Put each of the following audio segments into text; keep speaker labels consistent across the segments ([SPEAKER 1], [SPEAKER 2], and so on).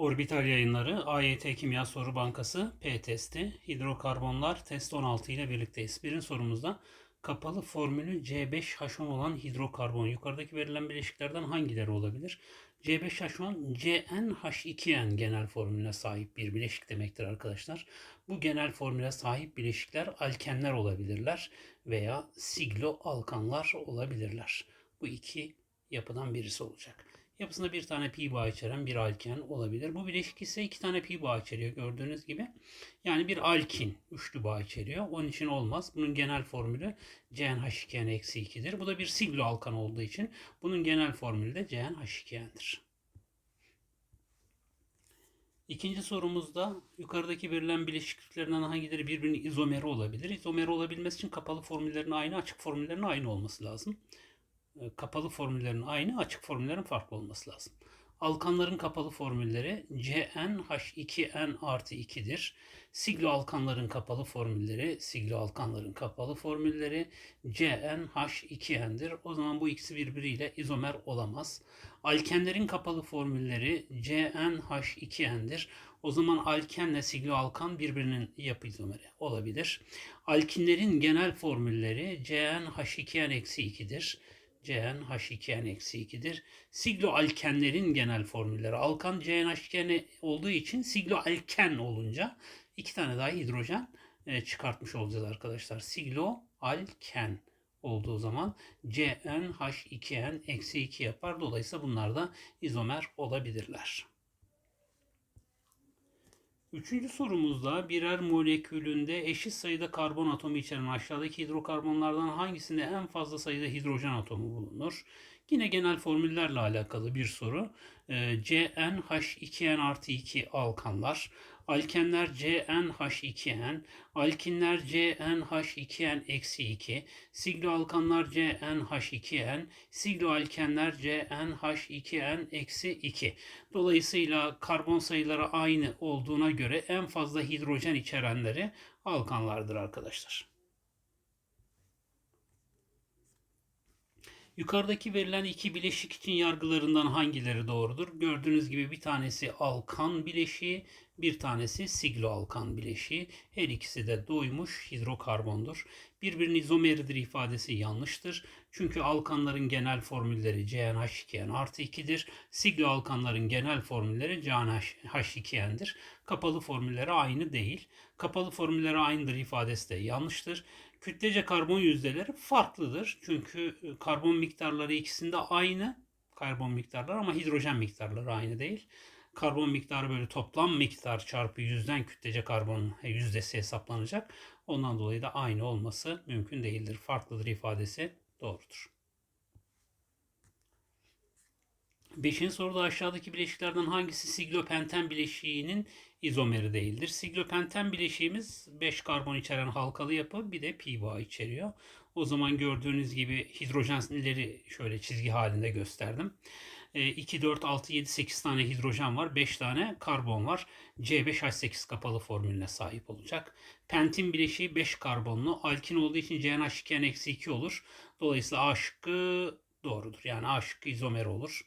[SPEAKER 1] Orbital yayınları AYT Kimya Soru Bankası P testi hidrokarbonlar test 16 ile birlikteyiz. Birinci sorumuzda kapalı formülü C5H10 olan hidrokarbon yukarıdaki verilen bileşiklerden hangileri olabilir? C5H10 CnH2n genel formülüne sahip bir bileşik demektir arkadaşlar. Bu genel formüle sahip bileşikler alkenler olabilirler veya sigloalkanlar olabilirler. Bu iki yapıdan birisi olacak. Yapısında bir tane pi bağ içeren bir alken olabilir. Bu bileşik ise iki tane pi bağ içeriyor gördüğünüz gibi. Yani bir alkin üçlü bağ içeriyor. Onun için olmaz. Bunun genel formülü CnH2n-2'dir. Bu da bir siglo alkan olduğu için bunun genel formülü de CnH2n'dir. İkinci sorumuzda yukarıdaki verilen bileşiklerinden hangileri birbirinin izomeri olabilir? İzomeri olabilmesi için kapalı formüllerin aynı, açık formüllerin aynı olması lazım kapalı formüllerin aynı, açık formüllerin farklı olması lazım. Alkanların kapalı formülleri CnH2n artı 2'dir. Siglo alkanların kapalı formülleri, siglo alkanların kapalı formülleri CnH2n'dir. O zaman bu ikisi birbiriyle izomer olamaz. Alkenlerin kapalı formülleri CnH2n'dir. O zaman alkenle siglo alkan birbirinin yapı izomeri olabilir. Alkinlerin genel formülleri CnH2n-2'dir. CnH2n-2'dir. Sigloalkenlerin genel formülleri. Alkan CnH2n olduğu için sigloalken olunca iki tane daha hidrojen e, çıkartmış olacağız arkadaşlar. Sigloalken olduğu zaman CnH2n-2 yapar. Dolayısıyla bunlar da izomer olabilirler. Üçüncü sorumuzda birer molekülünde eşit sayıda karbon atomu içeren aşağıdaki hidrokarbonlardan hangisinde en fazla sayıda hidrojen atomu bulunur? Yine genel formüllerle alakalı bir soru. Ee, CnH2n artı 2 alkanlar, alkenler CnH2n, alkinler CnH2n eksi 2, sigloalkanlar CnH2n, sigloalkenler CnH2n eksi 2. Dolayısıyla karbon sayıları aynı olduğuna göre en fazla hidrojen içerenleri alkanlardır arkadaşlar. Yukarıdaki verilen iki bileşik için yargılarından hangileri doğrudur? Gördüğünüz gibi bir tanesi alkan bileşiği, bir tanesi sigloalkan bileşiği. Her ikisi de doymuş hidrokarbondur. Birbirinin izomeridir ifadesi yanlıştır. Çünkü alkanların genel formülleri CnH2n artı 2'dir. Sigloalkanların genel formülleri CnH2n'dir. Kapalı formülleri aynı değil. Kapalı formülleri aynıdır ifadesi de yanlıştır. Kütlece karbon yüzdeleri farklıdır. Çünkü e, karbon miktarları ikisinde aynı karbon miktarları ama hidrojen miktarları aynı değil. Karbon miktarı böyle toplam miktar çarpı yüzden kütlece karbon yüzdesi hesaplanacak. Ondan dolayı da aynı olması mümkün değildir. Farklıdır ifadesi doğrudur. Beşinci soruda aşağıdaki bileşiklerden hangisi siglopenten bileşiğinin izomeri değildir? Siglopenten bileşiğimiz 5 karbon içeren halkalı yapı bir de pi bağ içeriyor. O zaman gördüğünüz gibi hidrojenleri şöyle çizgi halinde gösterdim. 2, 4, 6, 7, 8 tane hidrojen var. 5 tane karbon var. C5H8 kapalı formülüne sahip olacak. Pentin bileşiği 5 karbonlu. Alkin olduğu için CnH2n-2 olur. Dolayısıyla A şıkkı doğrudur. Yani A şıkkı izomer olur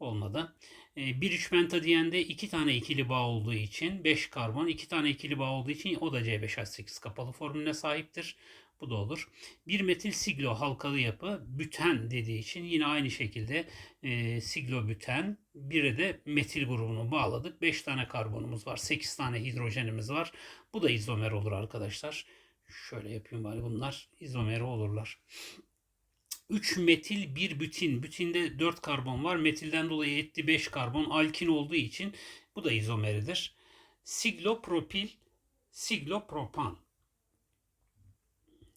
[SPEAKER 1] olmadı. E, bir 3 penta diyende 2 tane ikili bağ olduğu için 5 karbon, 2 tane ikili bağ olduğu için o da C5H8 kapalı formülüne sahiptir. Bu da olur. Bir metil siglo halkalı yapı büten dediği için yine aynı şekilde e, siglo büten bir de metil grubunu bağladık. 5 tane karbonumuz var. 8 tane hidrojenimiz var. Bu da izomer olur arkadaşlar. Şöyle yapayım bari bunlar izomer olurlar. 3 metil 1 bütin. Bütinde 4 karbon var. Metilden dolayı etti 5 karbon. Alkin olduğu için bu da izomeridir. Siglopropil, siglopropan.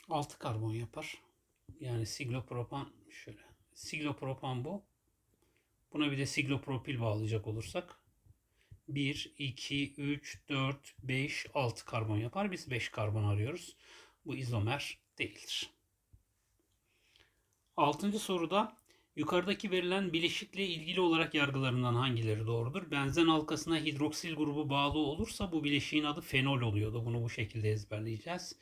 [SPEAKER 1] 6 karbon yapar. Yani siglopropan şöyle. Siglopropan bu. Buna bir de siglopropil bağlayacak olursak 1, 2, 3, 4, 5, 6 karbon yapar. Biz 5 karbon arıyoruz. Bu izomer değildir. Altıncı soruda yukarıdaki verilen bileşikle ilgili olarak yargılarından hangileri doğrudur? Benzen halkasına hidroksil grubu bağlı olursa bu bileşiğin adı fenol oluyordu. Bunu bu şekilde ezberleyeceğiz.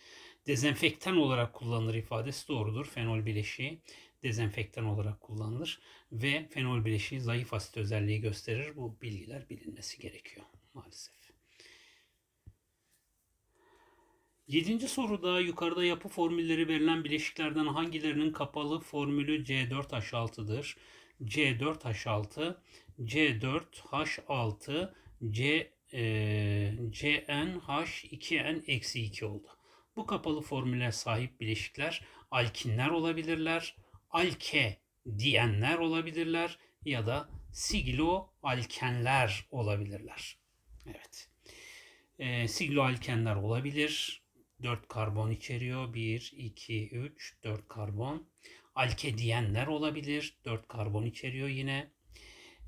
[SPEAKER 1] Dezenfektan olarak kullanılır ifadesi doğrudur. Fenol bileşiği. dezenfektan olarak kullanılır ve fenol bileşiği zayıf asit özelliği gösterir. Bu bilgiler bilinmesi gerekiyor maalesef. Yedinci soruda yukarıda yapı formülleri verilen bileşiklerden hangilerinin kapalı formülü C4H6'dır? C4H6, C4H6, C, e, CnH2n-2 oldu. Bu kapalı formüle sahip bileşikler alkinler olabilirler, alke diyenler olabilirler ya da sigloalkenler olabilirler. Evet. E, sigloalkenler olabilir. 4 karbon içeriyor. 1, 2, 3, 4 karbon. Alkediyenler olabilir. 4 karbon içeriyor yine.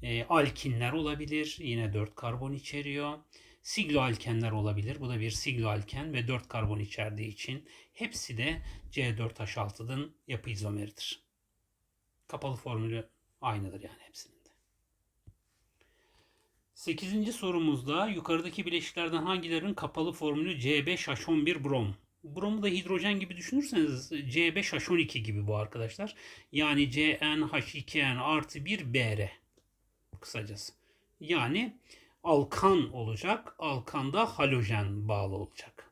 [SPEAKER 1] E, alkinler olabilir. Yine 4 karbon içeriyor. Sigloalkenler olabilir. Bu da bir sigloalken ve 4 karbon içerdiği için hepsi de C4H6'nın yapı izomeridir. Kapalı formülü aynıdır yani hepsinin. 8. sorumuzda yukarıdaki bileşiklerden hangilerinin kapalı formülü C5H11 brom? Bromu da hidrojen gibi düşünürseniz C5H12 gibi bu arkadaşlar. Yani CnH2n artı 1 Br kısacası. Yani alkan olacak. Alkanda halojen bağlı olacak.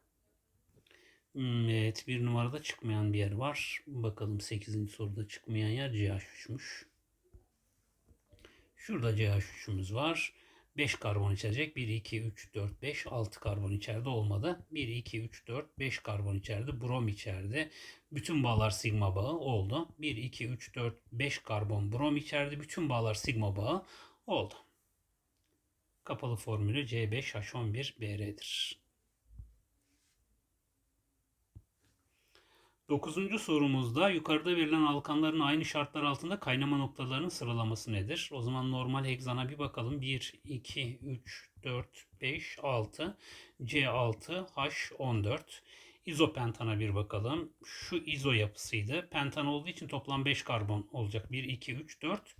[SPEAKER 1] Hmm, Evet bir numarada çıkmayan bir yer var. Bakalım 8. soruda çıkmayan yer CH3'müş. Şurada CH3'ümüz var. 5 karbon içecek. 1, 2, 3, 4, 5, 6 karbon içeride olmadı. 1, 2, 3, 4, 5 karbon içeride. Brom içeride. Bütün bağlar sigma bağı oldu. 1, 2, 3, 4, 5 karbon brom içeride. Bütün bağlar sigma bağı oldu. Kapalı formülü C5H11Br'dir. Dokuzuncu sorumuzda yukarıda verilen alkanların aynı şartlar altında kaynama noktalarının sıralaması nedir? O zaman normal hegzana bir bakalım. 1, 2, 3, 4, 5, 6, C6, H14. İzopentana bir bakalım. Şu izo yapısıydı. Pentan olduğu için toplam 5 karbon olacak. 1, 2, 3, 4,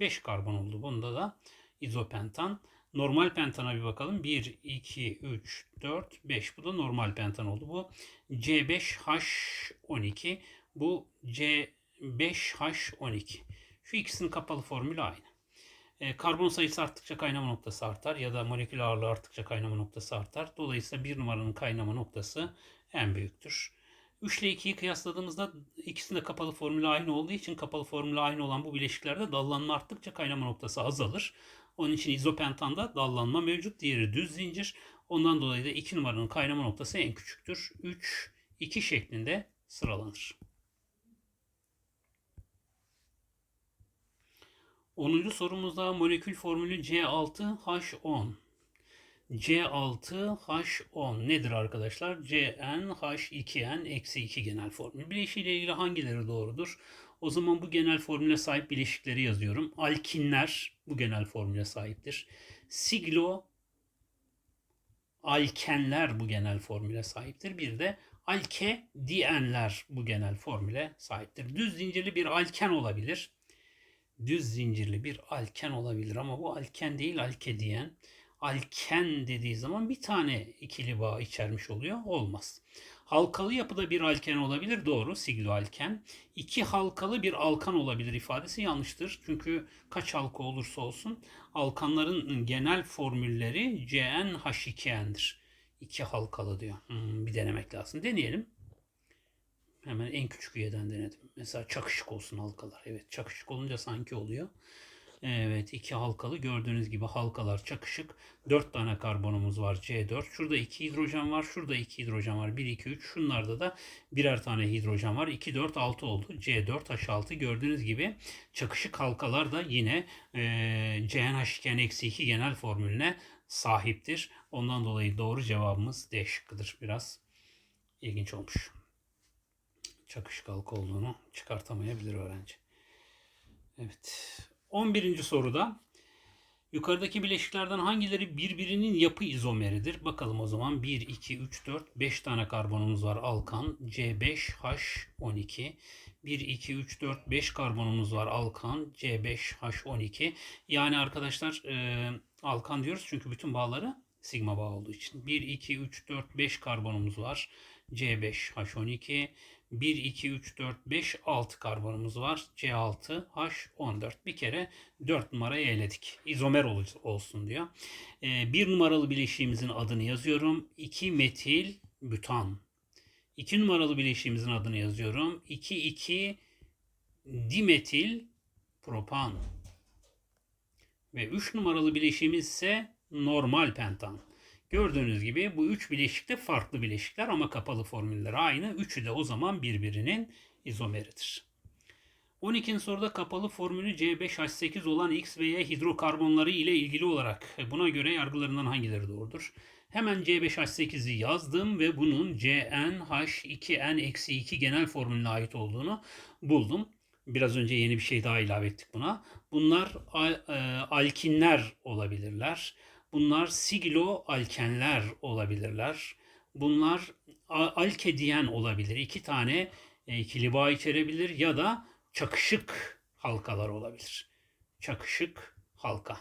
[SPEAKER 1] 5 karbon oldu. Bunda da izopentan. Normal pentana bir bakalım. 1, 2, 3, 4, 5. Bu da normal pentan oldu. Bu C5H12. Bu C5H12. Şu ikisinin kapalı formülü aynı. E, karbon sayısı arttıkça kaynama noktası artar ya da molekül ağırlığı arttıkça kaynama noktası artar. Dolayısıyla bir numaranın kaynama noktası en büyüktür. 3 ile 2'yi kıyasladığımızda ikisinde kapalı formülü aynı olduğu için kapalı formülü aynı olan bu bileşiklerde dallanma arttıkça kaynama noktası azalır. Onun için izopentanda dallanma mevcut. Diğeri düz zincir. Ondan dolayı da 2 numaranın kaynama noktası en küçüktür. 3, 2 şeklinde sıralanır. 10. sorumuzda molekül formülü C6H10. C6H10 nedir arkadaşlar? CnH2n eksi 2 genel formül. Bileşiğiyle ilgili hangileri doğrudur? O zaman bu genel formüle sahip bileşikleri yazıyorum. Alkinler bu genel formüle sahiptir. Siglo alkenler bu genel formüle sahiptir. Bir de alke dienler bu genel formüle sahiptir. Düz zincirli bir alken olabilir. Düz zincirli bir alken olabilir ama bu alken değil alke diyen. Alken dediği zaman bir tane ikili bağ içermiş oluyor. Olmaz. Halkalı yapıda bir alken olabilir. Doğru. Sigloalken. İki halkalı bir alkan olabilir ifadesi yanlıştır. Çünkü kaç halka olursa olsun alkanların genel formülleri CnH2n'dir. İki halkalı diyor. Hmm, bir denemek lazım. Deneyelim. Hemen en küçük üyeden denedim. Mesela çakışık olsun halkalar. Evet çakışık olunca sanki oluyor. Evet iki halkalı gördüğünüz gibi halkalar çakışık. 4 tane karbonumuz var C4. Şurada 2 hidrojen var. Şurada 2 hidrojen var. 1, 2, 3. Şunlarda da birer tane hidrojen var. 2, 4, 6 oldu. C4, H6 gördüğünüz gibi çakışık halkalar da yine e, CnH2n-2 genel formülüne sahiptir. Ondan dolayı doğru cevabımız D şıkkıdır. Biraz ilginç olmuş. Çakışık halka olduğunu çıkartamayabilir öğrenci. Evet. 11. soruda yukarıdaki bileşiklerden hangileri birbirinin yapı izomeridir? Bakalım o zaman 1, 2, 3, 4, 5 tane karbonumuz var alkan C5H12. 1, 2, 3, 4, 5 karbonumuz var alkan C5H12. Yani arkadaşlar e, alkan diyoruz çünkü bütün bağları sigma bağ olduğu için. 1, 2, 3, 4, 5 karbonumuz var C5H12. 1, 2, 3, 4, 5, 6 karbonumuz var. C6, H14. Bir kere 4 numarayı eledik. İzomer ol- olsun diyor. Ee, bir numaralı bileşiğimizin adını yazıyorum. 2 metil bütan. 2 numaralı bileşiğimizin adını yazıyorum. 2, 2 dimetil propan. Ve 3 numaralı bileşiğimiz ise normal pentan. Gördüğünüz gibi bu üç bileşik de farklı bileşikler ama kapalı formülleri aynı. Üçü de o zaman birbirinin izomeridir. 12. soruda kapalı formülü C5H8 olan X ve Y hidrokarbonları ile ilgili olarak e, buna göre yargılarından hangileri doğrudur? Hemen C5H8'i yazdım ve bunun CnH2n-2 genel formülüne ait olduğunu buldum. Biraz önce yeni bir şey daha ilave ettik buna. Bunlar e, alkinler olabilirler. Bunlar sigloalkenler olabilirler. Bunlar alkediyen olabilir. İki tane e, ikili bağ içerebilir ya da çakışık halkalar olabilir. Çakışık halka.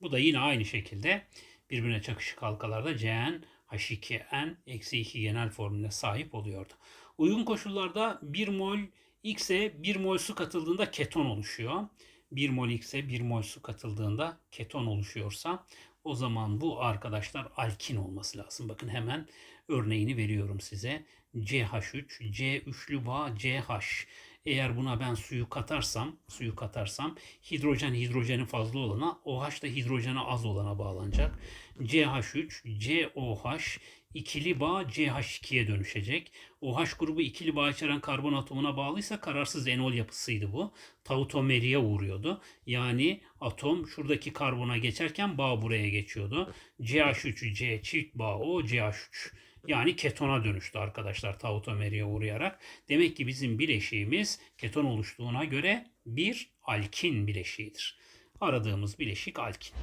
[SPEAKER 1] Bu da yine aynı şekilde birbirine çakışık halkalarda Cn H2n eksi 2 genel formüle sahip oluyordu. Uygun koşullarda 1 mol X'e 1 mol su katıldığında keton oluşuyor. 1 mol X'e 1 mol su katıldığında keton oluşuyorsa o zaman bu arkadaşlar alkin olması lazım. Bakın hemen örneğini veriyorum size. CH3, C üçlü bağ CH. Eğer buna ben suyu katarsam, suyu katarsam hidrojen hidrojeni fazla olana, OH da hidrojeni az olana bağlanacak. CH3, COH ikili bağ CH2'ye dönüşecek. OH grubu ikili bağ içeren karbon atomuna bağlıysa kararsız enol yapısıydı bu. Tautomeriye uğruyordu. Yani atom şuradaki karbona geçerken bağ buraya geçiyordu. CH3 C çift bağ O CH3. Yani ketona dönüştü arkadaşlar tautomeriye uğrayarak. Demek ki bizim bileşiğimiz keton oluştuğuna göre bir alkin bileşiğidir. Aradığımız bileşik alkin.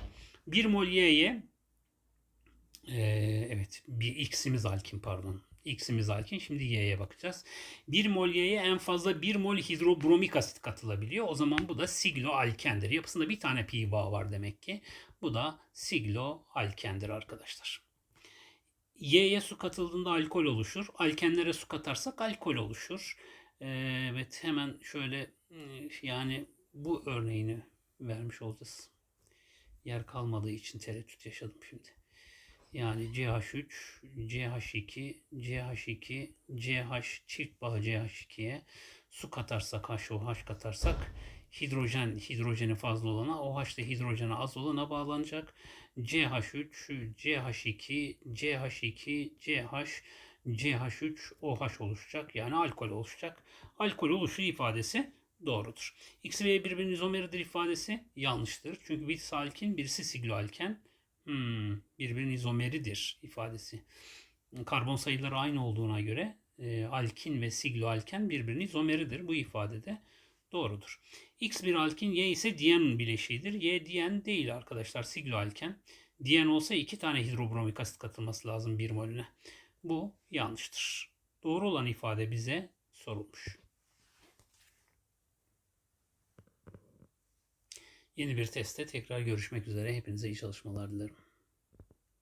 [SPEAKER 1] 1 mol Y'ye ee, evet bir X'imiz alkin pardon. X'imiz alkin. Şimdi Y'ye bakacağız. 1 mol Y'ye en fazla 1 mol hidrobromik asit katılabiliyor. O zaman bu da sigloalkendir. Yapısında bir tane pi bağı var demek ki. Bu da sigloalkendir arkadaşlar. Y'ye su katıldığında alkol oluşur. Alkenlere su katarsak alkol oluşur. Ee, evet hemen şöyle e, yani bu örneğini vermiş olacağız. Yer kalmadığı için tereddüt yaşadım şimdi. Yani CH3, CH2, CH2, CH çift bağ CH2'ye su katarsak HOH katarsak hidrojen hidrojeni fazla olana OH da hidrojeni az olana bağlanacak. CH3, CH2, CH2, CH, CH3, OH oluşacak. Yani alkol oluşacak. Alkol oluşu ifadesi doğrudur. X ve Y birbirinin izomeridir ifadesi yanlıştır. Çünkü birisi alkin, birisi sigloalken. Hmm, birbirinin izomeridir ifadesi. Karbon sayıları aynı olduğuna göre e, alkin ve sigloalken birbirinin izomeridir. Bu ifadede doğrudur. X bir alkin, Y ise diyen bileşiğidir. Y diyen değil arkadaşlar sigloalken. Diyen olsa iki tane hidrobromik asit katılması lazım bir molüne. Bu yanlıştır. Doğru olan ifade bize sorulmuş. Yeni bir testte tekrar görüşmek üzere. Hepinize iyi çalışmalar dilerim.